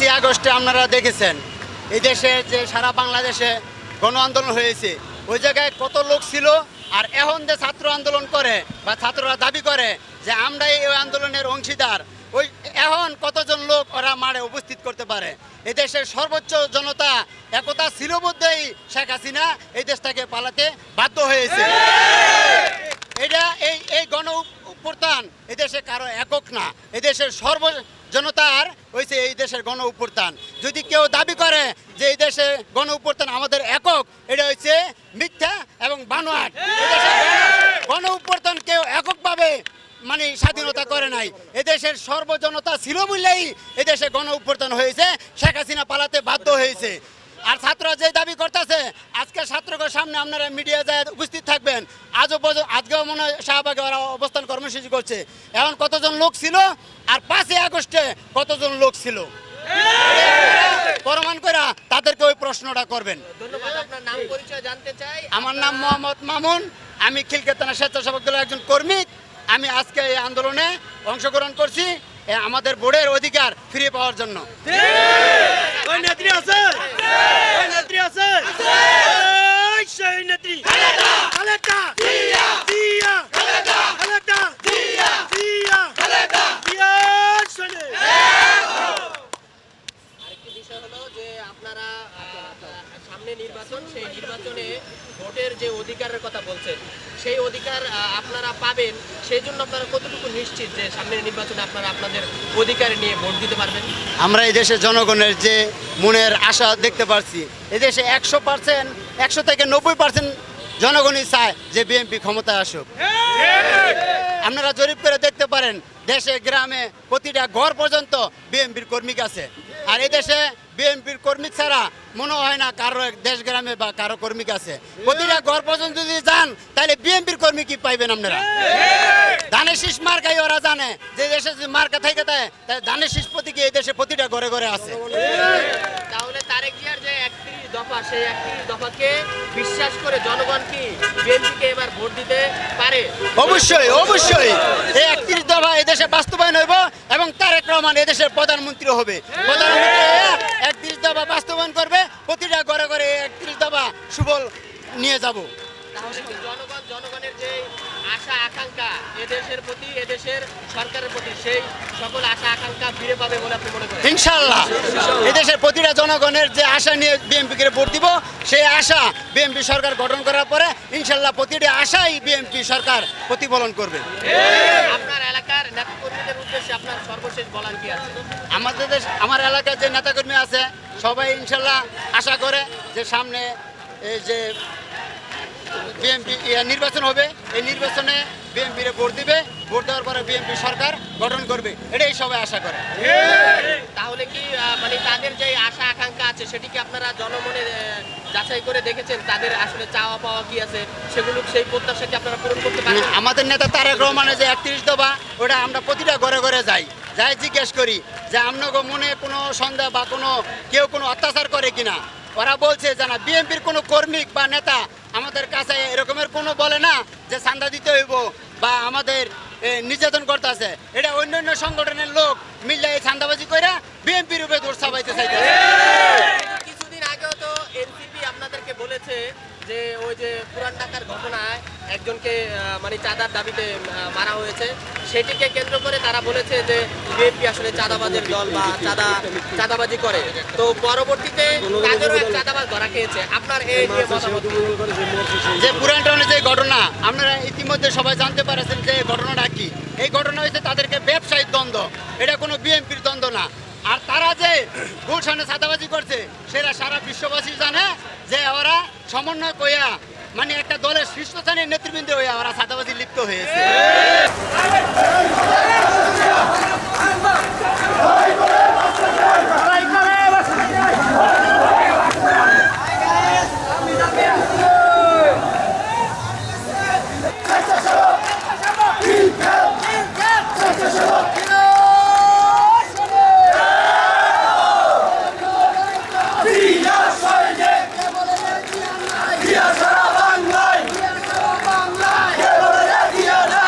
পাঁচই আগস্টে আপনারা দেখেছেন, এই দেশে যে সারা বাংলাদেশে গণ আন্দোলন হয়েছে, ওই জায়গায় কত লোক ছিল আর এখন যে ছাত্র আন্দোলন করে বা ছাত্ররা দাবি করে যে আমরা এই আন্দোলনের অংশীদার, ওই এখন কতজন লোক ওরা মাঠে উপস্থিত করতে পারে? এই দেশের সর্বোচ্চ জনতা একতা ছিল বলতেই শেখ হাসিনা এই দেশটাকে পালাতে বাধ্য হয়েছে। এটা এই এই গণ উত্থান এদেশে কারও একক না এদেশের সর্ব জনতার হয়েছে এই দেশের গণ উত্থান যদি কেউ দাবি করে যে এই দেশে গণ উত্থান আমাদের একক, এটা হচ্ছে মিথ্যা এবং বানোয়াট। গণ- উত্থান কেউ এককভাবে মানে স্বাধীনতা করে নাই। এদেশের সর্বজনতা ছিল বললেই এদেশে গণ উত্থান হয়েছে, শেখ হাসিনা পালাতে বাধ্য হয়েছে। আর ছাত্ররা যে দাবি করতেছে, আজকে ছাত্রদের সামনে আপনারা মিডিয়া যায় উপস্থিত থাকবেন। আজও পর্যন্ত আজকেও মনে হয় শাহবাগে ওরা অবস্থান কর্মসূচি করছে। এখন কতজন লোক ছিল আর পাঁচই আগস্টে কতজন লোক ছিল? প্রমাণ করে তাদেরকে ওই প্রশ্নটা করবেন। ধন্যবাদ আপনার নাম পরিচয় জানতে চাই। আমার নাম মোহাম্মদ মামুন আমি খিলকেতনা স্বেচ্ছাসেবক দলের একজন কর্মী। আমি আজকে এই আন্দোলনে অংশগ্রহণ করছি আমাদের বোর্ডের অধিকার ফিরে পাওয়ার জন্য ওই নেত্রী আছে ওই নেত্রী আছে ওই সেই নেত্রী খালেদা জিয়া জিয়া খালেদা জিয়া জিয়া জিয়া শোনে আরেকটি বিষয় হলো যে আপনারা আহ, সামনে নির্বাচন সেই নির্বাচনে ভোটের যে অধিকারের কথা বলছেন সেই অধিকার আপনারা পাবেন। সেই জন্য আপনারা কতটুকু নিশ্চিত যে সামনের নির্বাচনে আপনারা আপনাদের অধিকার নিয়ে ভোট দিতে পারবেন? আমরা এই দেশের জনগণের যে মনের আশা দেখতে পারছি এদেশে একশো পার্সেন্ট, একশো থেকে নব্বই পার্সেন্ট জনগণই চায় যে বিএনপি ক্ষমতায় আসুক। আপনারা জরিপ করে দেখতে পারেন, দেশে, গ্রামে প্রতিটা ঘর পর্যন্ত বিএনপির কর্মী আছে আর এই দেশে বিএনপির কর্মী ছাড়া মনে হয় না কারও দেশ গ্রামে বা কারও কর্মী আছে। প্রতিটা ঘর পর্যন্ত যদি যান, তাহলে বিএনপির কর্মী কি পাইবেন আপনারা? ধানের শীষ মার্কাই ওরা জানে, যে দেশে যদি মার্কা থাকে তাই ধানের শীষ প্রতীকে এই দেশে প্রতিটা ঘরে ঘরে আছে। তারেক জিয়ার যে একত্রিশ দফা সেই একত্রিশ দফাকে বিশ্বাস করে জনগণ কি বিএনপিকে এবার ভোট দিতে পারে? অবশ্যই অবশ্যই। এই একত্রিশ দফা এদেশে বাস্তবায়ন হইব এবং তারেক রহমান এদেশের প্রধানমন্ত্রী হবে। প্রধানমন্ত্রী একত্রিশ দফা বাস্তবায়ন করবে প্রতিটা ঘরে ঘরে একত্রিশ দফা সুবল নিয়ে যাব। জনগণ জনগণের যে আশা আকাঙ্ক্ষা এদেশের প্রতি এদেশের সরকারের প্রতি সেই সকল আশা আকাঙ্ক্ষা ফিরে পাবে বলে আপনি মনে করেন? ইনশাল্লাহ এদেশের প্রতিটা জনগণের যে আশা নিয়ে বিএনপিকে ভোট দিব সেই আশা বিএনপি সরকার গঠন করার পরে ইনশাল্লাহ প্রতিটি আশাই বিএনপি সরকার প্রতিফলন করবে। আপনার এলাকার নেতাকর্মীদের উদ্দেশ্যে আপনার সর্বশেষ বলার কি আছে? আমাদের দেশ আমার এলাকার যে নেতাকর্মী আছে সবাই ইনশাল্লাহ আশা করে যে সামনে এই যে বিএনপি নির্বাচন হবে। এই নির্বাচনে বিএনপির ভোট দিবে। ভোট দেওয়ার পরে বিএনপি সরকার গঠন করবে। এটাই সবাই আশা করে। তাহলে কি মানে তাদের যে আশা আকাঙ্ক্ষা আছে সেটি কি আপনারা জনমনে যাচাই করে দেখেছেন? তাদের আসলে চাওয়া পাওয়া কি আছে? সেগুলো সেই প্রত্যাশা কি আপনারা পূরণ করতে পারেন? আমাদের নেতা তারেক রহমানের যে একত্রিশ দফা ওটা আমরা প্রতিটা ঘরে ঘরে যাই। যাই জিজ্ঞেস করি যে আপনাকে মনে কোনো সন্দেহ বা কোনো কেউ কোনো অত্যাচার করে কিনা? ওরা বলছে যে না বিএনপির কোনো কর্মী বা নেতা আমাদের কাছে এরকমের কোনো বলে না যে চান্দা দিতে হইব বা আমাদের নির্যাতন করতে আছে। এটা অন্য অন্য সংগঠনের লোক মিললে এই চান্দাবাজি করে বিএনপি রূপে দোষ চাপাইতে চাইতে কিছুদিন আগেও তো এনসিপি আপনাদেরকে বলেছে যে ওই যে পুরান ঢাকার ঘটনায় একজনকে মানে চাঁদার দাবিতে মারা হয়েছে। সেটিকে কেন্দ্র করে তারা বলেছে যে বিএনপি আসলে চাঁদাবাজের দল বা চাঁদা, চাঁদাবাজি করে। তো পরবর্তীতে তাদেরও এক চাঁদাবাজ ধরা খেয়েছে। আপনার এই নিয়ে মতামত যে পুরান টাউনে যে ঘটনা, আপনারা ইতিমধ্যে সবাই জানতে পারেছেন যে ঘটনাটা কি। এই ঘটনা হয়েছে তাদেরকে ব্যবসায়িক দ্বন্দ্ব। এটা কোনো বিএনপির দ্বন্দ্ব না। আর তারা যে গুলশানে চাঁদাবাজি করছে, সেটা সারা বিশ্ববাসী জানে যে ওরা সমন্বয় কইয়া মানে একটা দলের শীর্ষস্থানীয় নেতৃবৃন্দ হয়ে আমরা সাদাবাজি লিপ্ত হয়েছে।